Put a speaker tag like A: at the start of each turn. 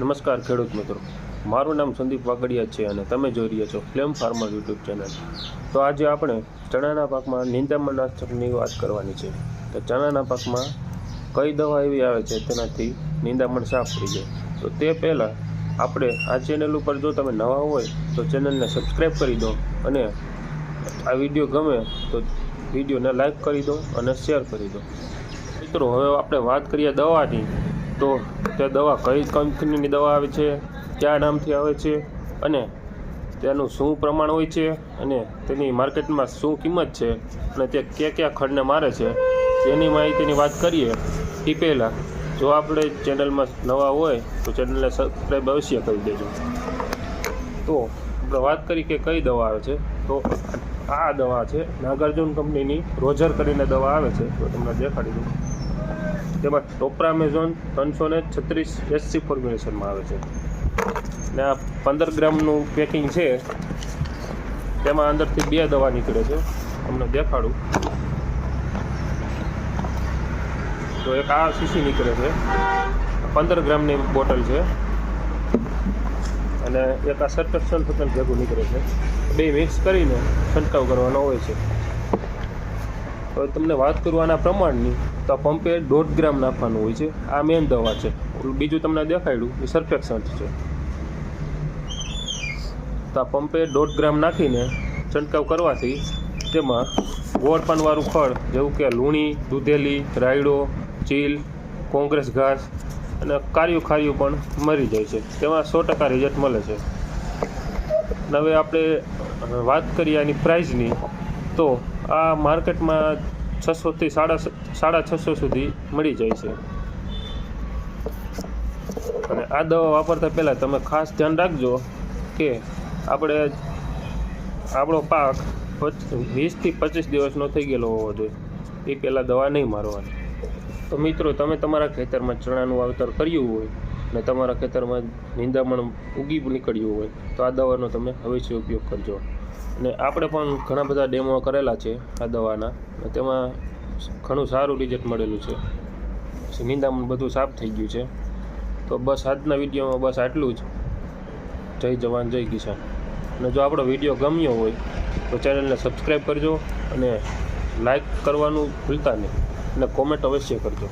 A: નમસ્કાર ખેડૂત મિત્રો. મારું નામ સંદીપ વાગડિયા છે અને તમે જોઈ રહ્યા છો ફ્લેમ ફાર્મર યુટ્યુબ ચેનલ તો આજે આપણે ચણાના પાકમાં નિંદામણ નાશકની વાત કરવાની છે. તો ચણાના પાકમાં કઈ દવા એવી આવે છે તેનાથી નિંદામણ સાફ થઈ જાય. તો તે પહેલાં આપણે આ ચેનલ ઉપર જો તમે નવા હોય તો ચેનલને સબસ્ક્રાઈબ કરી દો અને આ વીડિયો ગમે તો વિડીયોને લાઈક કરી દો અને શેર કરી દો. મિત્રો, હવે આપણે વાત કરીએ દવાની. તો તે દવા કઈ કંપનીની દવા આવે છે, કયા નામથી આવે છે અને તેનું શું પ્રમાણ હોય છે અને તેની માર્કેટમાં શું કિંમત છે અને તે કયા કયા ખડને મારે છે, તેની માહિતીની વાત કરીએ એ પહેલાં. જો આપણે ચેનલમાં નવા હોય તો ચેનલને સબસ્ક્રાઈબ અવશ્ય કરી દેજો. તો આપણે વાત કરી કે કઈ દવા આવે છે, તો આ દવા છે, નાગાર્જુન કંપનીની રોજર કરીને દવા આવે છે, તો તમને દેખાડી દઉં. તેમાં ટોપ્રામેઝોન ત્રણસો ને છત્રીસ એસસી ફોર્મ્યુલેશનમાં આવે છે. ને આ પંદર ગ્રામનું પેકિંગ છે, તેમાં અંદરથી બે દવા નીકળે છે. તમને દેખાડું. તો એક આ શીશી નીકળે છે. પંદર ગ્રામની બોટલ છે. અને એક આ સટર્સન થતલ ભેગું નીકળે છે. બે મિક્સ કરીને છંટકાવ કરવાનો હોય છે. હવે તમને વાત કરું આના પ્રમાણની તો પંપે દોઢ ગ્રામ નાખવાનું હોય છે. આ મેન દવા છે. બીજું તમને દેખાડ્યું, એ સરફેક્સન્ટ છે. તો આ પંપે દોઢ ગ્રામ નાખીને છંટકાવ કરવાથી તેમાં ગોળ પાનવાળું ખડ જેવું કે લૂણી, દૂધેલી, રાયડો, ચીલ, કોંગ્રેસ ઘાસ અને કાર્યું ખાર્યું પણ મરી જાય છે. તેમાં સો ટકા રિઝલ્ટ મળે છે. હવે આપણે વાત કરીએ આની પ્રાઇઝની તો આ માર્કેટમાં છસોથી સાડા સાડા છસો સુધી મળી જાય છે. અને આ દવા વાપરતા પહેલાં તમે ખાસ ધ્યાન રાખજો કે આપણે આપણો પાક વીસથી પચીસ દિવસનો થઈ ગયેલો હોવો જોઈએ. એ પહેલાં દવા નહીં મારવાની. તો મિત્રો, તમે તમારા ખેતરમાં ચણાનું વાવતર કર્યું હોય અને તમારા ખેતરમાં નિંદામણ ઉગી નીકળ્યું હોય, તો આ દવાનો તમે અવશ્ય ઉપયોગ કરજો. અને આપણે પણ ઘણા બધા ડેમો કરેલા છે આ દવાના. તેમાં ઘણું સારું રિઝલ્ટ મળેલું છે. નિંદામણ બધું સાફ થઈ ગયું છે. તો બસ આજના વિડીયોમાં બસ આટલું જ. જય જવાન, જય કિસાન. અને જો આપણો વીડિયો ગમ્યો હોય, તો ચેનલને સબસ્ક્રાઈબ કરજો અને લાઈક કરવાનું ભૂલતા નહીં. અને કોમેન્ટ અવશ્ય કરજો.